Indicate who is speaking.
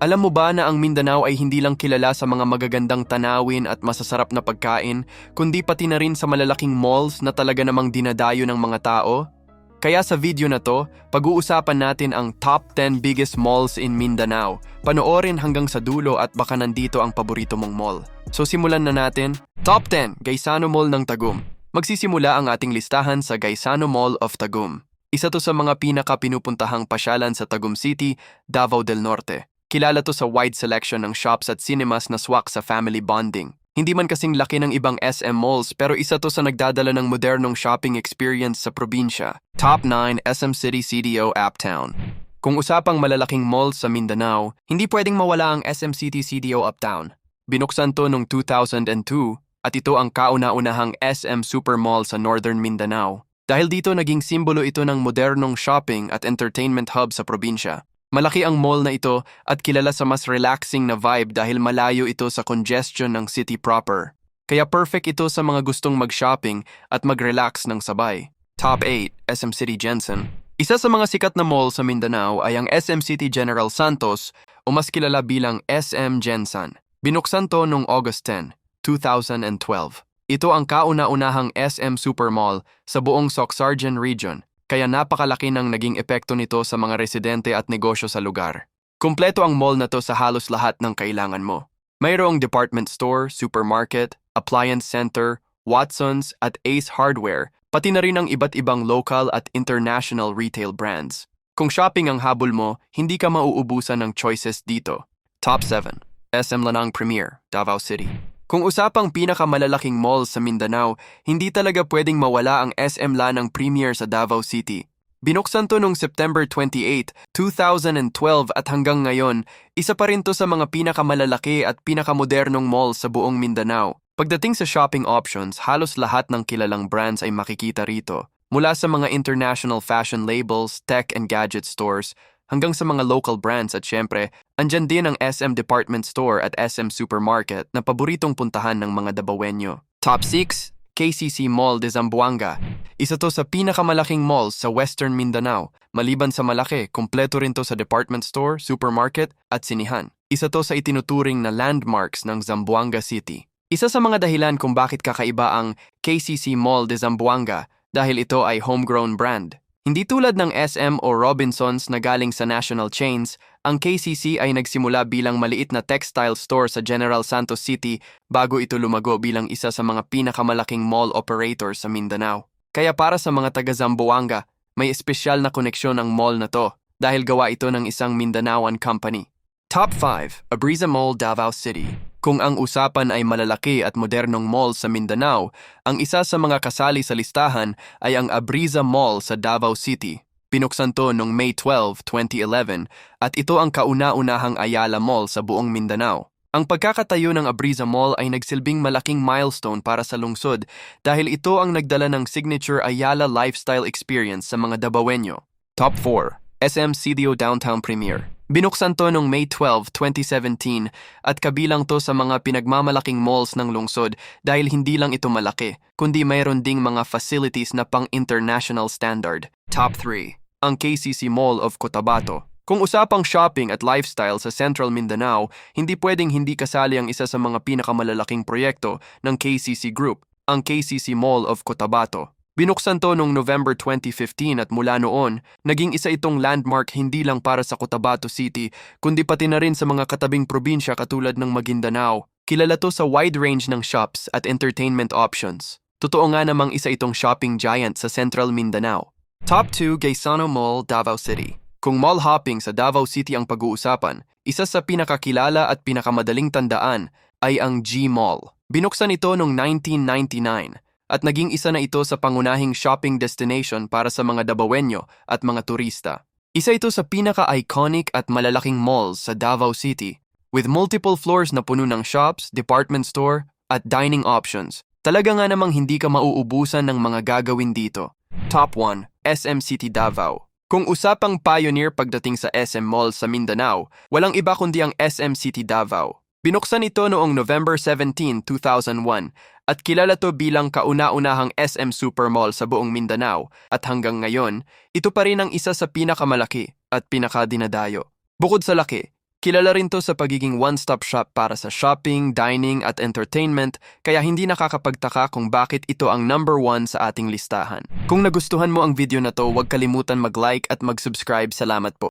Speaker 1: Alam mo ba na ang Mindanao ay hindi lang kilala sa mga magagandang tanawin at masasarap na pagkain, kundi pati na rin sa malalaking malls na talaga namang dinadayo ng mga tao? Kaya sa video na to, pag-uusapan natin ang top 10 biggest malls in Mindanao. Panoorin hanggang sa dulo at baka nandito ang paborito mong mall. So simulan na natin. Top 10, Gaisano Mall ng Tagum. Magsisimula ang ating listahan sa Gaisano Mall of Tagum. Isa to sa mga pinaka-pinupuntahang pasyalan sa Tagum City, Davao del Norte. Kilala to sa wide selection ng shops at cinemas na swak sa family bonding. Hindi man kasing laki ng ibang SM malls pero isa to sa nagdadala ng modernong shopping experience sa probinsya. Top 9 SM City CDO Uptown. Kung usapang malalaking malls sa Mindanao, hindi pwedeng mawala ang SM City CDO Uptown. Binuksan to noong 2002 at ito ang kauna-unahang SM Supermall sa Northern Mindanao. Dahil dito naging simbolo ito ng modernong shopping at entertainment hub sa probinsya. Malaki ang mall na ito at kilala sa mas relaxing na vibe dahil malayo ito sa congestion ng city proper. Kaya perfect ito sa mga gustong mag-shopping at mag-relax ng sabay. Top 8, SM City Jensen. Isa sa mga sikat na mall sa Mindanao ay ang SM City General Santos o mas kilala bilang SM Jensen. Binuksan to noong August 10, 2012. Ito ang kauna-unahang SM Supermall sa buong Socsargen Region kaya napakalaki ng naging epekto nito sa mga residente at negosyo sa lugar. Kumpleto ang mall na to sa halos lahat ng kailangan mo. Mayroong department store, supermarket, appliance center, Watsons at Ace Hardware, pati na rin ang iba't ibang local at international retail brands. Kung shopping ang habol mo, hindi ka mauubusan ng choices dito. Top 7. SM Lanang Premier, Davao City. Kung usapang pinakamalalaking mall sa Mindanao, hindi talaga pwedeng mawala ang SM Lanang Premier sa Davao City. Binuksan to noong September 28, 2012 at hanggang ngayon, isa pa rin to sa mga pinakamalalaki at pinakamodernong mall sa buong Mindanao. Pagdating sa shopping options, halos lahat ng kilalang brands ay makikita rito. Mula sa mga international fashion labels, tech and gadget stores, hanggang sa mga local brands at syempre, andyan din ang SM Department Store at SM Supermarket na paboritong puntahan ng mga Dabawenyo. Top 6, KCC Mall de Zamboanga. Isa to sa pinakamalaking malls sa Western Mindanao. Maliban sa malaki, kumpleto rin to sa department store, supermarket at sinihan. Isa to sa itinuturing na landmarks ng Zamboanga City. Isa sa mga dahilan kung bakit kakaiba ang KCC Mall de Zamboanga dahil ito ay homegrown brand. Hindi tulad ng SM o Robinsons na galing sa national chains, ang KCC ay nagsimula bilang maliit na textile store sa General Santos City bago ito lumago bilang isa sa mga pinakamalaking mall operator sa Mindanao. Kaya para sa mga taga Zamboanga, may espesyal na koneksyon ang mall na to dahil gawa ito ng isang Mindanaoan company. Top 5, Abriza Mall, Davao City. Kung ang usapan ay malalaki at modernong mall sa Mindanao, ang isa sa mga kasali sa listahan ay ang Abriza Mall sa Davao City. Pinuksan to noong May 12, 2011 at ito ang kauna-unahang Ayala Mall sa buong Mindanao. Ang pagkakatayo ng Abriza Mall ay nagsilbing malaking milestone para sa lungsod dahil ito ang nagdala ng signature Ayala lifestyle experience sa mga Dabawenyo. Top 4, SM CDO Downtown Premier. Binuksan to noong May 12, 2017 at kabilang to sa mga pinagmamalaking malls ng lungsod dahil hindi lang ito malaki, kundi mayroon ding mga facilities na pang-international standard. Top 3. Ang KCC Mall of Cotabato. Kung usapang shopping at lifestyle sa Central Mindanao, hindi pwedeng hindi kasali ang isa sa mga pinakamalalaking proyekto ng KCC Group, ang KCC Mall of Cotabato. Binuksan to noong November 2015 at mula noon, naging isa itong landmark hindi lang para sa Cotabato City, kundi pati na rin sa mga katabing probinsya katulad ng Maguindanao. Kilala to sa wide range ng shops at entertainment options. Totoo nga namang isa itong shopping giant sa Central Mindanao. Top 2 Gaisano Mall, Davao City. Kung mall hopping sa Davao City ang pag-uusapan, isa sa pinakakilala at pinakamadaling tandaan ay ang G Mall. Binuksan ito noong 1999 at naging isa na ito sa pangunahing shopping destination para sa mga Dabawenyo at mga turista. Isa ito sa pinaka-iconic at malalaking malls sa Davao City with multiple floors na puno ng shops, department store at dining options. Talaga nga namang hindi ka mauubusan ng mga gagawin dito. Top 1, SM City Davao. Kung usapang pioneer pagdating sa SM Mall sa Mindanao, walang iba kundi ang SM City Davao. Binuksan ito noong November 17, 2001 at kilala to bilang kauna-unahang SM Supermall sa buong Mindanao at hanggang ngayon, ito pa rin ang isa sa pinakamalaki at pinakadinadayo. Bukod sa laki, Kilala rin to sa pagiging one-stop shop para sa shopping, dining at entertainment, kaya hindi nakakapagtaka kung bakit ito ang number one sa ating listahan. Kung nagustuhan mo ang video na to, huwag kalimutan mag-like at mag-subscribe. Salamat po.